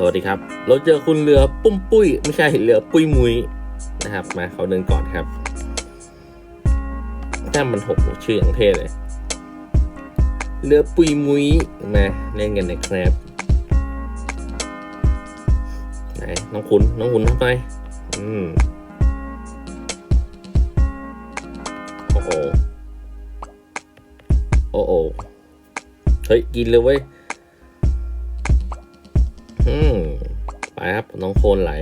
สวัสดีครับ เราเจอคุณเรือปุ้มปุ้ย ไม่ใช่เรือปุ้ยมุยนะครับ มาเขาเดินก่อนครับแต้มมันหกชื่ออย่างเท่เลย เรือปุ้ยมุยมาเล่นกันนะครับไหนน้องคุณน้องคุณทำไมอืมโอ้โหโอ้โหเฮ้ย กินเลยเว้ย น้องโคนไหล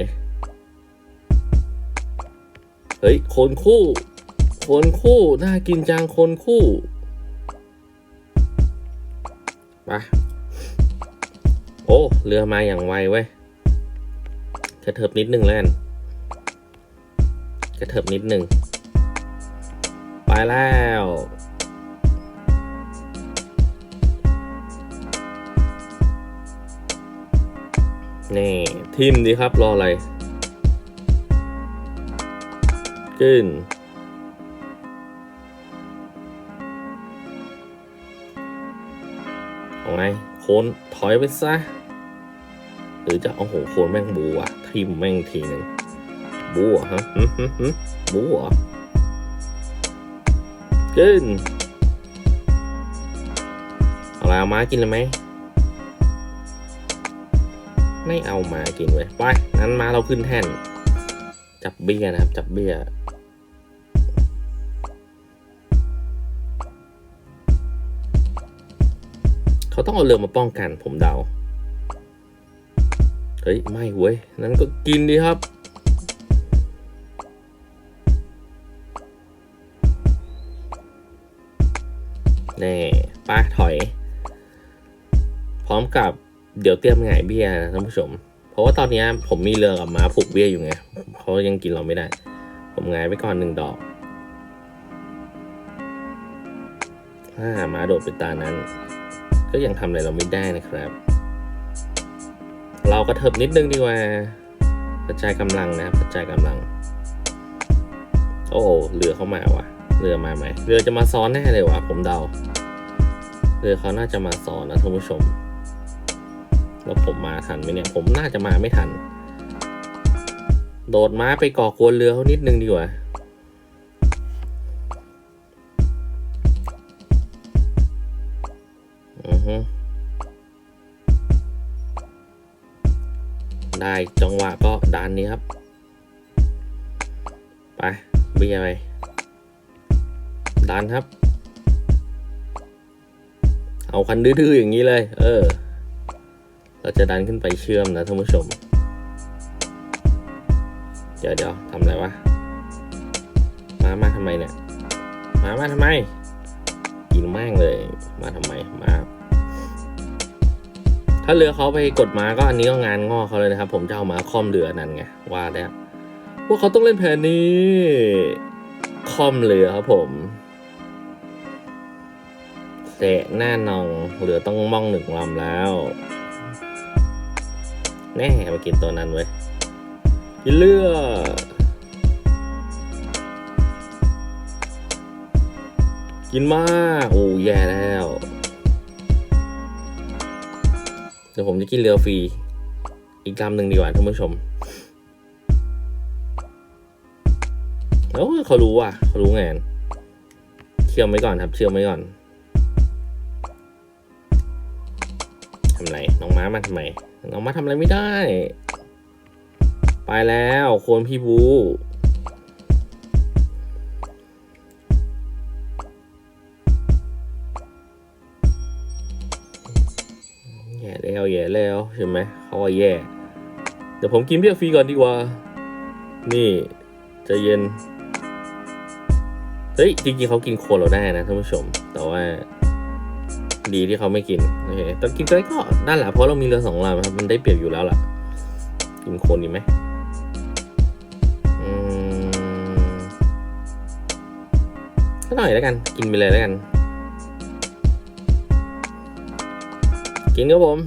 เฮ้ย โคนคู่ โคนคู่ น่ากินจัง โคนคู่ไปโอ้ เรือมาอย่างไวเว้ยกระเถิบนิดนึงแล้วกันกระเถิบนิดนึง ไปแล้ว นี่ทิมดีครับรออะไร ขึ้น เอาไง โคนถอยไปซะ หรือจะเอาโหโคนแม่งบูอะทิมแม่งทีหนึ่งบูอะฮะบูอะขึ้น เอาละเอามากินเลยไหม ไม่เอามากินเว้ยไปงั้นมาเราขึ้นแท่น จับเบี้ยนะครับ จับเบี้ยเขาต้องเอาเรือมาป้องกันผมเดา เฮ้ย ไม่เว้ย นั้นก็กินดีครับแน่ป้าถอย พร้อมกับ เดี๋ยวเตรียมหงายเบี้ยนะท่านผู้ชม เพราะว่าตอนนี้ผมมีเรือกับม้าผูกเบี้ยอยู่ไงเขายังกินเราไม่ได้ ผมหงายไปก่อนหนึ่งดอกถ้าม้าโดดไปตานั้น ก็ยังทำอะไรเราไม่ได้นะครับ เราก็เถิบนิดนึงดีกว่ากระจายกำลังนะครับกระจายกำลัง โอ้เรือเข้ามาว่ะ เรือมาไหมเรือจะมาซ้อนแน่เลยว่ะผมเดา เรือเขาน่าจะมาซ้อนนะท่านผู้ชม แล้วผมมาทันไหมเนี่ย ผมน่าจะมาไม่ทัน โดดม้าไปก่อกวนเรือเขานิดนึงดีกว่าอือฮึได้จังหวะก็ดันนี้ครับ ไปเบียไปดันครับ เอาคันดื้อๆอย่างนี้เลย เออ เราจะดันขึ้นไปเชื่อมนะท่านผู้ชม เดี๋ยวเดี๋ยวทำอะไรวะ มามาทำไมเนี่ย มามาทำไม กินแม่งเลย มาทำไม มา ถ้าเรือเขาไปกดมาก็อันนี้ก็งานงอเขาเลยนะครับ ผมจะเอามาคอมเรือนั่นไง ว่าแล้วว่าเขาต้องเล่นแผนนี้ คอมเรือครับผมเสะหน้านองเรือต้องม่องหนึ่งลำแล้ว แน่มากินตัวนั้นเว้ยกินเรือกินมากโอ้แย่แล้ว เดี๋ยวผมจะกินเรือฟรี อีกลำหนึ่งดีกว่าท่านผู้ชมโอ้ยเขารู้ว่ะเขารู้งานเชื่อมไว้ก่อนครับ เชื่อมไว้ก่อน ทำไรน้องม้ามาทำไมน้องม้าทำอะไรไม่ได้ ไปแล้วโคนพี่บูแย่แล้วแย่แล้วใช่ไหมเขาว่าแย่เดี๋ยวผมกินเบียร์ฟรีก่อนดีกว่า นี่จะเย็น เฮ้ย จริงๆเขากินโคนเราได้นะท่านผู้ชม แต่ว่า ดีที่เขาไม่กินโอเคแต่กินได้ก็นั่นแหละเพราะเรามีเรือสองลำครับมันได้เปรียบอยู่แล้วล่ะ กินโคนดีไหมก็หน่อยแล้วกัน กินไปเลยแล้วกัน กินครับผม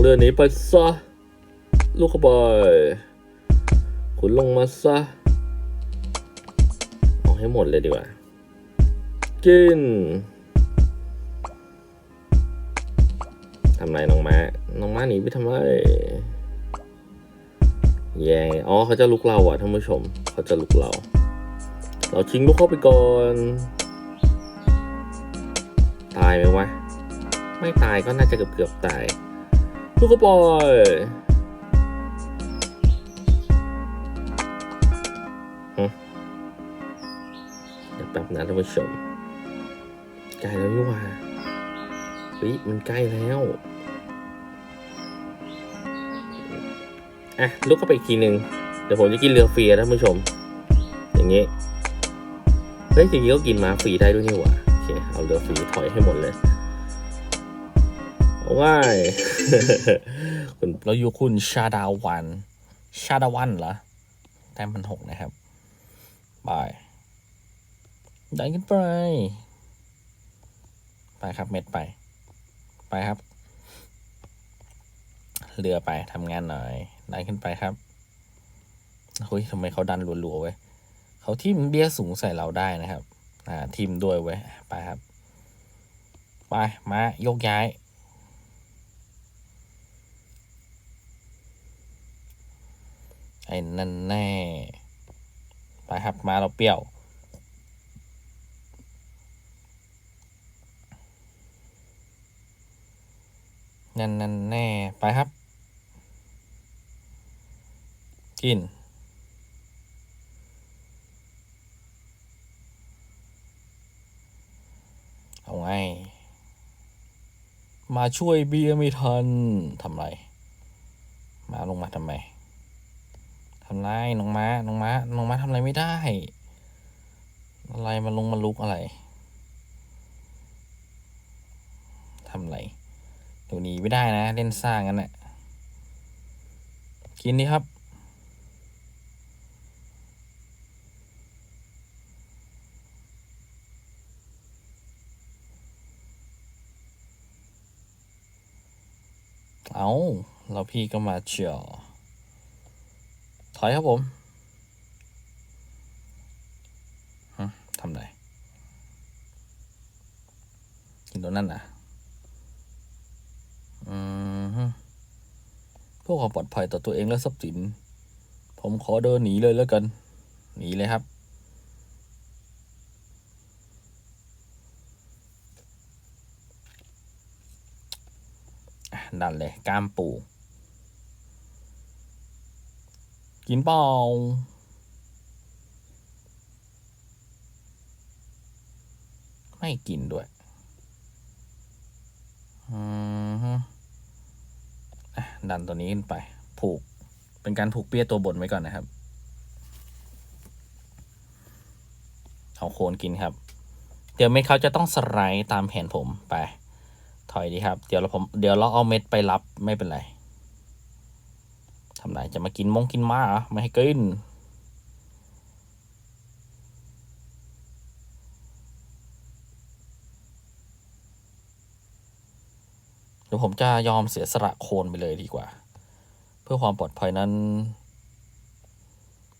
เรือหนี้ไปซะลูกขบอยคุณลงมาซะ ให้หมดเลยดีกว่า กินทำไรน้องแม่น้องแม่หนีไปทำไรแย่อ๋อเขาจะลุกเราอะท่านผู้ชม เขาจะลุกเรา เราชิงลูกเข้าไปก่อน ตายไหมวะ ไม่ตายก็น่าจะเกือบเกือบตายลูกเปล่อย แป๊บนะท่านผู้ชมใกล้แล้วนี่ว่าเฮ้ยมันใกล้แล้วอะลุกเข้าไปอีกทีหนึ่งเดี๋ยวผมจะกินเรือฟรีอะท่านผู้ชม อย่างงี้เฮ้ยจริงๆก็กินมาฟรีได้ด้วยนี่หว่าโอเคเอาเรือฟรีถอยให้หมดเลยว้ายคุณเราอยู่คุณชาดาวัน ชาดาวันเหรอแต้มพันหกนะครับบาย ดันขึ้นไป ไปครับเม็ดไป ไปครับ เรือไปทำงานหน่อยดันขึ้นไปครับเฮ้ยทำไมเขาดันรัวๆเว้ยเขาทิมเบี้ยสูงใส่เราได้นะครับ อ่าทิมด้วยเว้ยไปครับ ไป มา ยกย้ายไอ้นั่นแน่ ไปครับ มาเราเปรี้ยว นั่นนั่นแน่ ไปครับ กิน เอาไง มาช่วยเบียร์ไม่ทันทำไร มาลงมาทำไมทำไรน้องม้าน้องม้าน้องม้าทำอะไรไม่ได้ อะไรมาลงมาลุกอะไรทำไร ดี๋ยวหนีไม่ได้นะ เล่นสร้างกันนะ่ะกินดีครับ เอาแล้วพี่ก็มาเชียวถอยครับผมทำไรกินตัวนั่นนะ พื่อความปลอดภัยต่อตัวเองและทรัพย์สิน ผมขอเดินหนีเลยแล้วกัน หนีเลยครับ นั่นเลยกามปู กินเปล่าไม่กินด้วย ดันตัวนี้ขึ้นไป ผูก เป็นการผูกเปี้ยตัวบนไว้ก่อนนะครับ เอาโคนกินครับ เดี๋ยวเม็ดเขาจะต้องสไลด์ตามแผนผมไป ถอยดีครับ เดี๋ยวเราผม เดี๋ยวเราเอาเม็ดไปรับไม่เป็นไรทำไรจะมากินมงกินม้าหรอไม่ให้กิน เดี๋ยว ผมจะยอมเสียสละโคนไปเลยดีกว่า เพื่อความปลอดภัยนั้น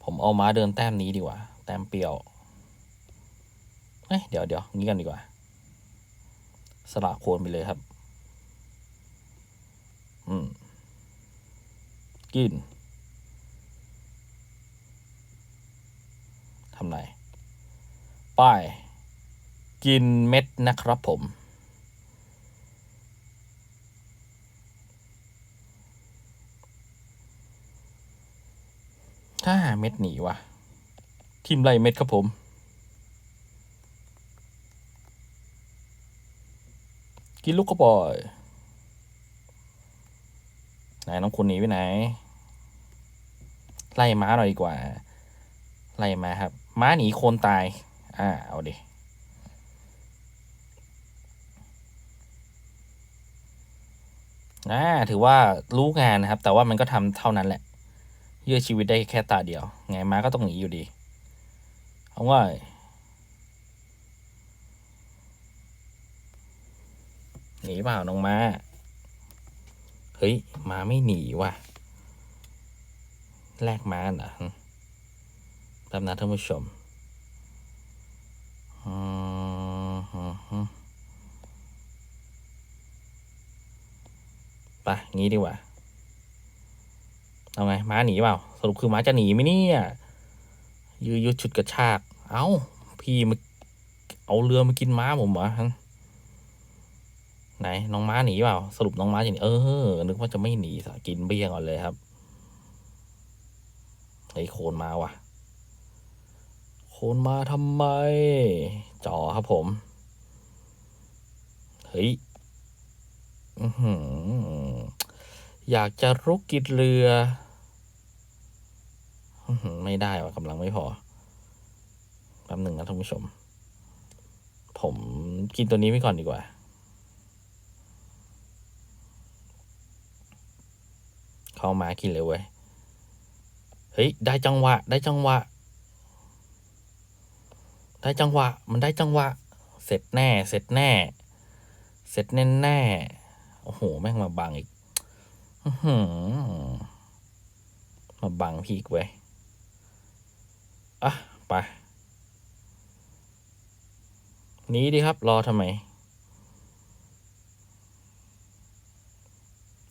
ผมเอาม้าเดินแต้มนี้ดีกว่า แต้มเปรียวเอ้ยเดี๋ยวเดี๋ยวงี้กันดีกว่า สละโคนไปเลยครับ อืม กินทำไรป้ายกินเม็ดนะครับผม ถ้าหาเม็ดหนีวะทิมไรเม็ดครับผม กินลูกกระปอยไหนน้องคุณหนีไปไหน ไล่ม้าหน่อยดีกว่า ไล่มาครับ ม้าหนีโคนตาย อ่า เอาดิอ่าถือว่ารู้งานนะครับ แต่ว่ามันก็ทำเท่านั้นแหละ ยืดชีวิตได้แค่ตาเดียว ไงมาก็ต้องหนีอยู่ดีเอาว่าหนีเปล่าน้องมาเฮ้ยมาไม่หนีว่ะแลกมาเหรอแป๊บนะท่านผู้ชมไปงี้ดีกว่า เอาไงม้าหนีเปล่า สรุปคือม้าจะหนีไหมเนี่ยยื้อยุดชุดกระชาก เอ้า พี่มาเอาเรือมากินม้าผมเหรอไหนน้องม้าหนีเปล่า สรุปน้องม้าจะหนีเออ นึกว่าจะไม่หนีสกินเบี้ยก่อนเลยครับไอ้โคนมาว่ะ โคนมาทำไม จ่อครับผม เฮ้ยอยากจะรุกกินเรือ ไม่ได้ว่ะกำลังไม่พอแป๊บหนึ่งนะท่านผู้ชม ผมกินตัวนี้ไปก่อนดีกว่า เข้ามากินเลยเว้ย เฮ้ย ได้จังหวะ ได้จังหวะ ได้จังหวะ มันได้จังหวะ เสร็จแน่ เสร็จแน่ เสร็จแน่แน่โอ้โห แม่งมาบังอีกอมาบังพีกเว้ย อะ ไป นี้ดีครับ รอทำไม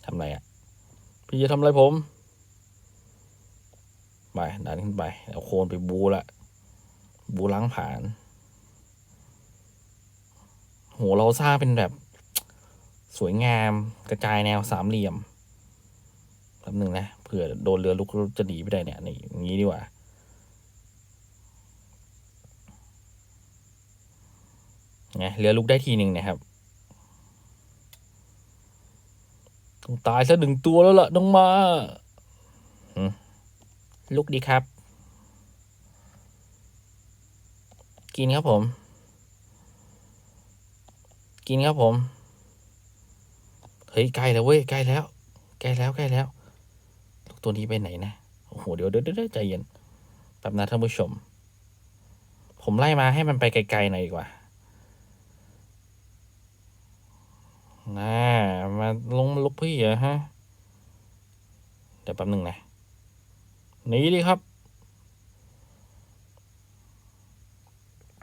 ทำไรอะ พี่จะทำอะไรผม ไปดันขึ้นไป เอาโคนไปบูละ บูล้างผ่าน โห เราสร้างเป็นแบบ สวยงามกระจายแนวสามเหลี่ยมแป๊บหนึ่งนะเผื่อโดนเรือลุกจะหนีไปได้เนี่ยนี่อย่างนี้ดีกว่า ไงเรือลุกได้ทีหนึ่งนะครับต้องตายซะหนึ่งตัวแล้วล่ะน้องมาลุกดีครับ กินครับผม กินครับผม เฮ้ยใกล้แล้วเว้ยใกล้แล้วใกล้แล้วใกล้แล้วลูกตัวนี้ไปไหนนะโอ้โหเดี๋ยวเดี๋ยวเดี๋ยวใจเย็นแป๊บนะท่านผู้ชม ผมไล่มาให้มันไปไกลๆหน่อยดีกว่า น่ามาลงมาลุกพี่เหรอฮะ เดี๋ยวแป๊บหนึ่งนะหนีดิครับ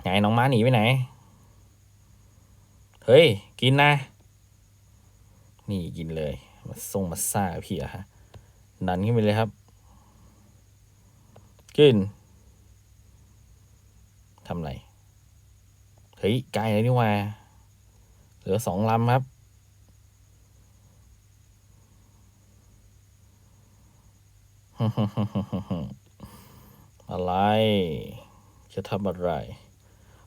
ไงน้องม้าหนีไปไหน เฮ้ย กินนะ นี่กินเลย มาส่งมาซ่าพี่อะฮะดันขึ้นไปเลยครับ กินทำไร เฮ้ย ไกลเลยนี่ว่า เหลือสองลำครับ อะไร จะทำอะไร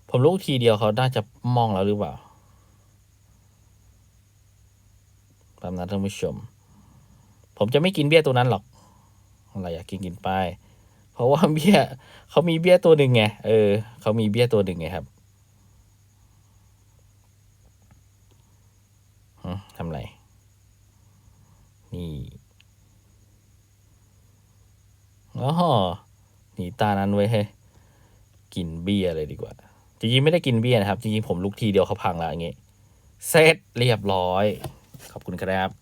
ผมลูกทีเดียวเขาน่าจะมองแล้วหรือเปล่าตามนั้นท่านผู้ชม ผมจะไม่กินเบี้ยตัวนั้นหรอก อะไรอยากกินกินไป เพราะว่าเบี้ยเขามีเบี้ยตัวหนึ่งไง เออ เขามีเบี้ยตัวหนึ่งไงครับทำไร นี่ อ๋อหนีตานั้นไว้ให้กินเบี้ยเลยดีกว่า จริงๆไม่ได้กินเบี้ยนะครับ จริงๆผมลุกทีเดียวเขาพังแล้วอย่างงี้เสร็จเรียบร้อย ขอบคุณครับ